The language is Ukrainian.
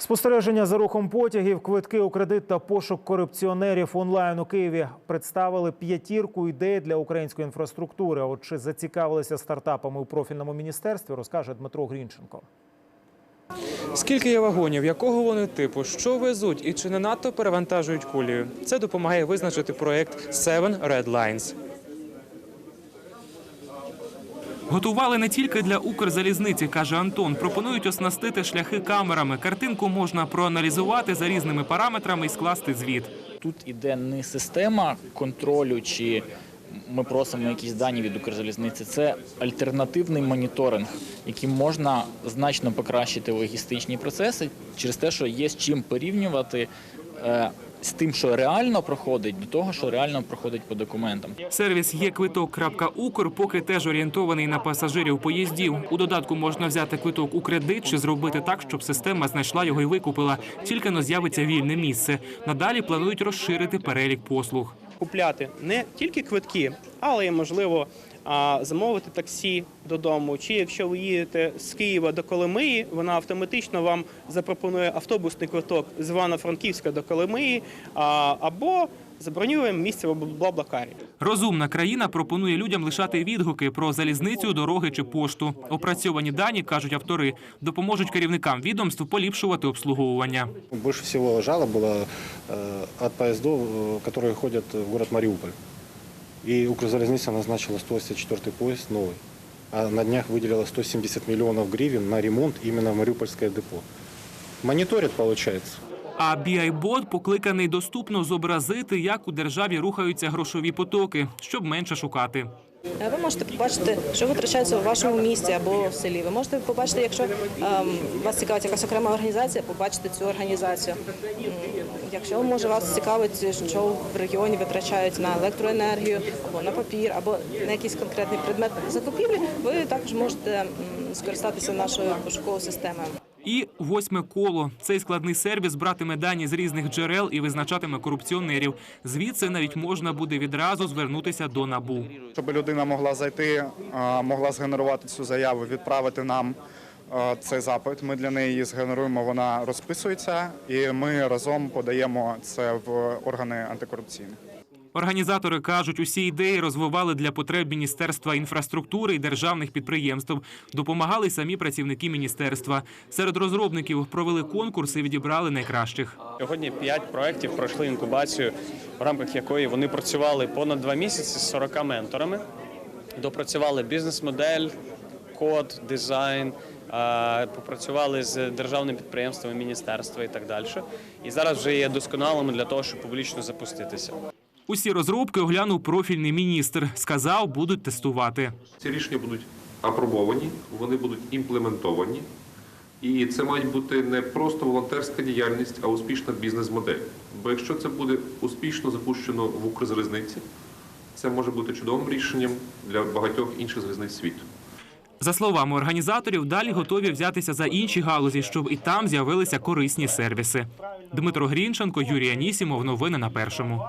Спостереження за рухом потягів, квитки у кредит та пошук корупціонерів онлайн у Києві представили п'ятірку ідей для української інфраструктури. От чи зацікавилися стартапами у профільному міністерстві, розкаже Дмитро Грінченко. Скільки є вагонів, якого вони типу, що везуть і чи не надто перевантажують кулію? Це допомагає визначити проект Seven Red Lines. Готували не тільки для Укрзалізниці, каже Антон. Пропонують оснастити шляхи камерами. Картинку можна проаналізувати за різними параметрами і скласти звіт. Тут іде не система контролю, чи ми просимо якісь дані від Укрзалізниці. Це альтернативний моніторинг, яким можна значно покращити логістичні процеси через те, що є з чим порівнювати. З тим, що реально проходить, до того, що реально проходить по документам. Сервіс є квиток.укр, поки теж орієнтований на пасажирів поїздів. У додатку можна взяти квиток у кредит чи зробити так, щоб система знайшла його і викупила. Тільки но з'явиться вільне місце. Надалі планують розширити перелік послуг. купляти не тільки квитки, але й можливо замовити таксі додому. Чи якщо ви їдете з Києва до Коломиї, вона автоматично вам запропонує автобусний квиток з Івано-Франківська до Коломиї, а, або забронює місце в Блаблакарі. Розумна країна пропонує людям лишати відгуки про залізницю, дороги чи пошту. Опрацьовані дані кажуть автори, допоможуть керівникам відомств поліпшувати обслуговування. Больше всего жалоб было э, от поездов, э, которые ходят в город Мариуполь. И Укрзалізниця назначила 184 поїзд новий. А на днях виділила 170 мільйонів гривень на ремонт іменно в Маріупольське депо. Мониторят, виходить. А BI-бот покликаний доступно зобразити, як у державі рухаються грошові потоки, щоб менше шукати. Е, Ви можете побачити, що витрачається у вашому місті або в селі. Ви можете побачити, якщо ем, вас цікавить якась окрема організація, побачити цю організацію. Якщо може вас цікавить, що в регіоні витрачають на електроенергію або на папір, або на якийсь конкретний предмет закупівлі, ви також можете скористатися нашою пошуковою системою. І восьме коло. Цей складний сервіс братиме дані з різних джерел і визначатиме корупціонерів. Звідси навіть можна буде відразу звернутися до набу. щоб людина могла зайти, могла згенерувати цю заяву, відправити нам цей запит. Ми для неї згенеруємо, вона розписується, і ми разом подаємо це в органи антикорупційні. Організатори кажуть, усі ідеї розвивали для потреб Міністерства інфраструктури і державних підприємств. Допомагали самі працівники міністерства. Серед розробників провели конкурс і відібрали найкращих. Сьогодні п'ять проєктів пройшли інкубацію, в рамках якої вони працювали понад два місяці з 40 менторами, допрацювали бізнес-модель, код, дизайн, попрацювали з державними підприємствами, міністерства і так далі. І зараз вже є досконалими для того, щоб публічно запуститися. Усі розробки оглянув профільний міністр. Сказав, будуть тестувати. Ці рішення будуть апробовані, вони будуть імплементовані. І це має бути не просто волонтерська діяльність, а успішна бізнес-модель. Бо якщо це буде успішно запущено в Укрзалізниці, це може бути чудовим рішенням для багатьох інших залізниць світу. За словами організаторів, далі готові взятися за інші галузі, щоб і там з'явилися корисні сервіси. Дмитро Грінченко, Юрій Анісімов. Новини на першому.